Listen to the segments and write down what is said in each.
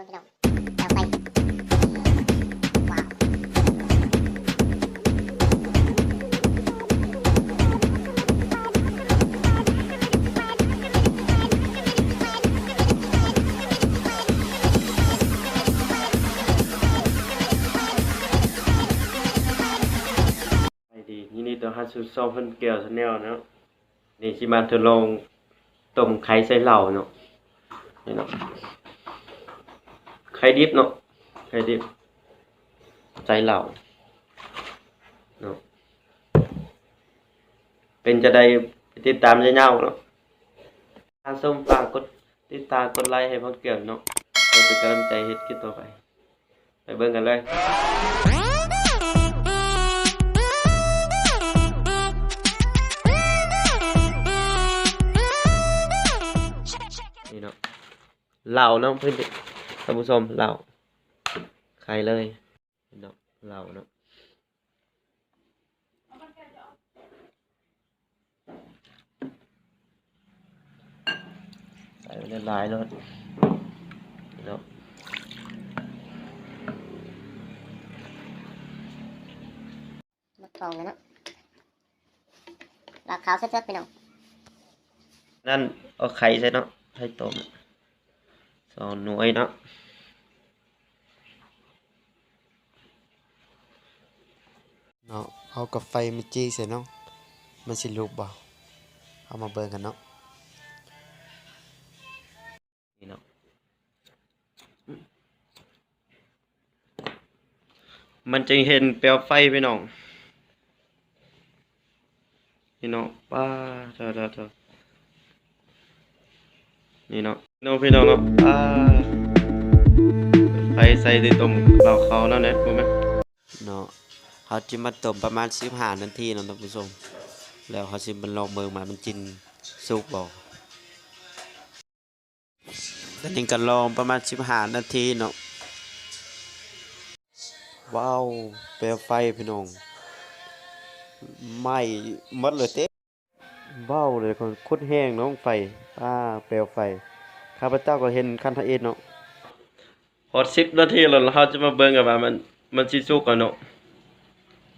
บิ่งพี่น้องเอาไปว้าวไปดีนี่นี่ตัวฮัตสุซอเพิ่นเกี่ยวชาแนลเนาะนี่สิมาทดลองต้มไข่ใส่เหล้าเนาะนี่เนาะ ไข่ดิบเนาะไข่ดิบใส่เหล้าเนาะเป็นจะได้ติดตามยาวๆเนาะถ้าส้มฝากกดติดตามกดไลค์ให้พ่อเกี่ยวเนาะเพื่อเป็นกำลังใจเฮ็ดคลิปต่อไปไปเบิ่งกันเลยนี่เนาะเหล่าเนาะเพื่อนานผู้ชมเหล่าใครเลยนี่เนาะเหล่าเนาะใส่ไปหลายๆเลยนี่เนาะหมดทองแล้วเนาะลาบขาวเซ็ตๆพี่น้องนั่นเอาไข่ใส่เนาะไข่ต้ม สองหน่วยเนาะเนาะเอากับไฟมาจี้ใส่เนาะมันสิลุกบ่เอามาเบิ่งกันเนาะนี่เนาะมันจะเห็นเปลวไฟพี่น้องนี่เนาะป้าเถอะเถอะเถอะ นี่เนาะน้องพี่น้องเนาะป้าไฟใส่ในต้มเราเขาเนาะเนี่ยรู้ไหมเนาะเขาจิมาต้มประมาณ15นาทีเนาะท่านผู้ชมแล้วเขาสิมันลองเบิ่งมามันจินสุกบ่ตอนนี้ก็ลองประมาณ15นาทีเนาะว้าวเปลวไฟพี่น้องไหม้หมดเลยเต้ ว้าวเลยคนคุดแห้งเน้องไฟอ่าเปลวไฟข้าพเจ้าก็เห็นคันทะเอ็ดเนาะพอสิบนาทีแล้วเราจะมาเบิ่งกันว่ามันมันสิสุกกันเนาะ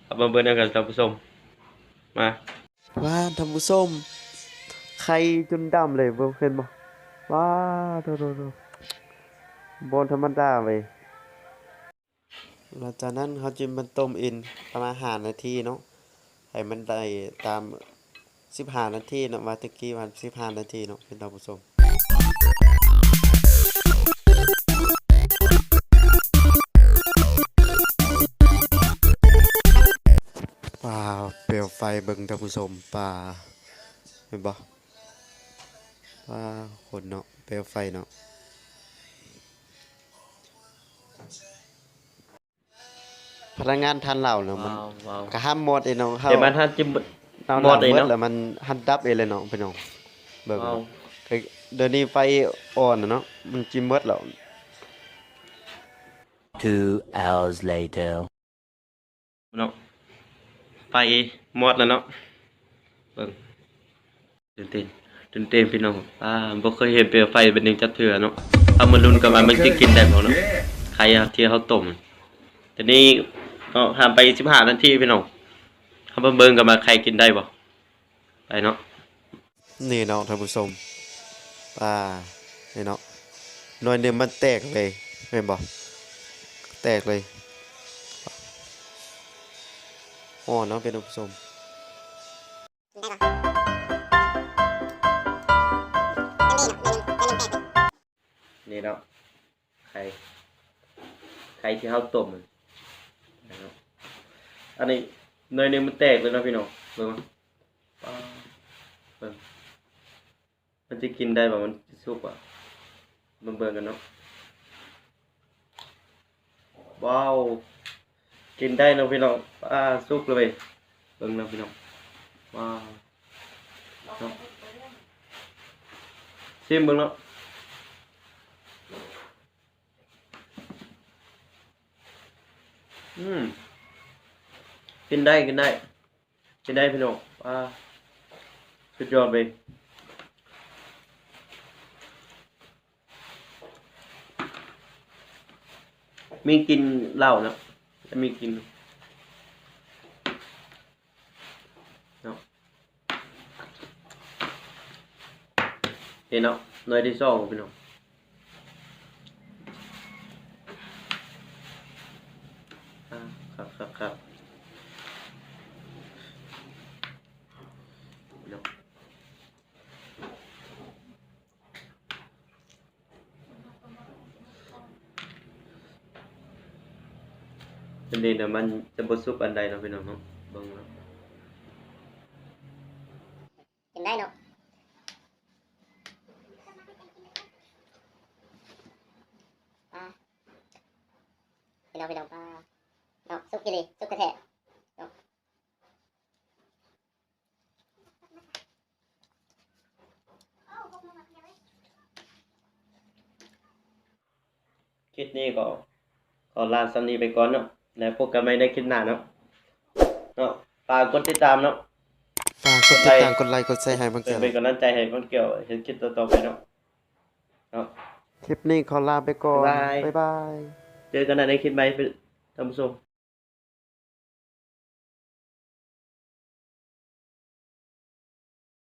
เอามาเบิ่งกันท่านผู้ชมมาว้าท่านผู้ชมไข่จนดำเลยบ่เห็นบ่ว้าโตๆๆบ่ธรรมดาเว้ยหลังจากนั้นเขาจะมันต้มอินประมาณ5นาทีเนาะให้มันได้ตาม 15นาทีเนาะว่าตะกี้วัน15นาทีเนาะเป็นท่านผู้ชมว้าวเปลวไฟเบิ่งท่านผู้ชมป่าเห็นบ่ว้าคนเนาะเปลวไฟเนาะพนักงานทันเหล่าเนาะมันว้าวว้าวก็ห้ามหมดเองเนาะเขาเดี๋ยวมันถ้าจิ้ม เอาหมดเลยหเนาะแล้วมันหันดับเองเลยเนาะพี่น้องเบิ่งว้าวคือเดี๋ยวนี้ไฟอ่อนน่ะเนาะมันจิ้มหมดแล้ว Two hours later. เนาะไฟหมดแล้วเนาะเบิ่งตื่นเต้นตื่นเต้นพี่น้องอ่าบ่เคยเห็นเปลวไฟเป็นหนึ่งจักเทื่อเนาะเอามาลุ้นกันว่ามันจะกินได้บ่เนาะใครอะที่เขาต้มแต่นี่ก็ห่างไป15นาทีพี่น้อง เขามาเบิ่งกันว่าใครกินได้บ่ไปเนาะนี่เนาะท่านผู้ชมป่านี่เนาะหน่อยหนึงมันแตกเลยเห็นบ่แตกเลยอ๋อเนาะเป็นท่านผู้ชมได้ปะอันนี้เนาะในหนึ่งในหนึ่งแตกเลยนี่เนาะไข่ไข่ที่เขาต้มมันเนาะอันนี้เนยหนึงมันแตกเลยเนาะพี่น้องเบิ่งมาว้าเบิ่งมันจะกินได้บ่มันสิสุกอะเบิ่งเบิ่งกันเนาะว้าวกินได้เนาะพี่น้องอ่าสุกเลยเบิ่งเนาะพี่น้องว้าวเนาะชิมเบิ่งเนาะอืม กินได้กินได้ กินได้พี่น้องอ่าสุดยอดเลยมีกินเหล้านะจะมีกินเนาะเห็นเนาะหน่วยที่สองพี่น้องอ่าครับครับครับ เป็นดีนะมันจะบดซุปอันใดเนาะพี่น้องเนาะเบิ่งเนาะกินได้เนาะปลาพี่น้องพี่น้องปลาเนาะซุปกินดิซุปกระแทะเนาะคลิปนี้ก็ขอลาสำนีไปก่อนเนาะ แล้วพบกันใหม่ในคลิปหน้าเนาะเนาะฝากกดติดตามเนาะฝากกดติดตามกดไลค์กดแชร์ให้บางเพื่เกิอดเป็นกำลังใจให้คนเกี่ยวเห็นคลิปต่อๆไปเนาะเนาะคลิปนี้ขอลาไปก่อนบ๊ายบายบ๊ายบายเจอกันในคลิปใหม่ท่านผู้ชม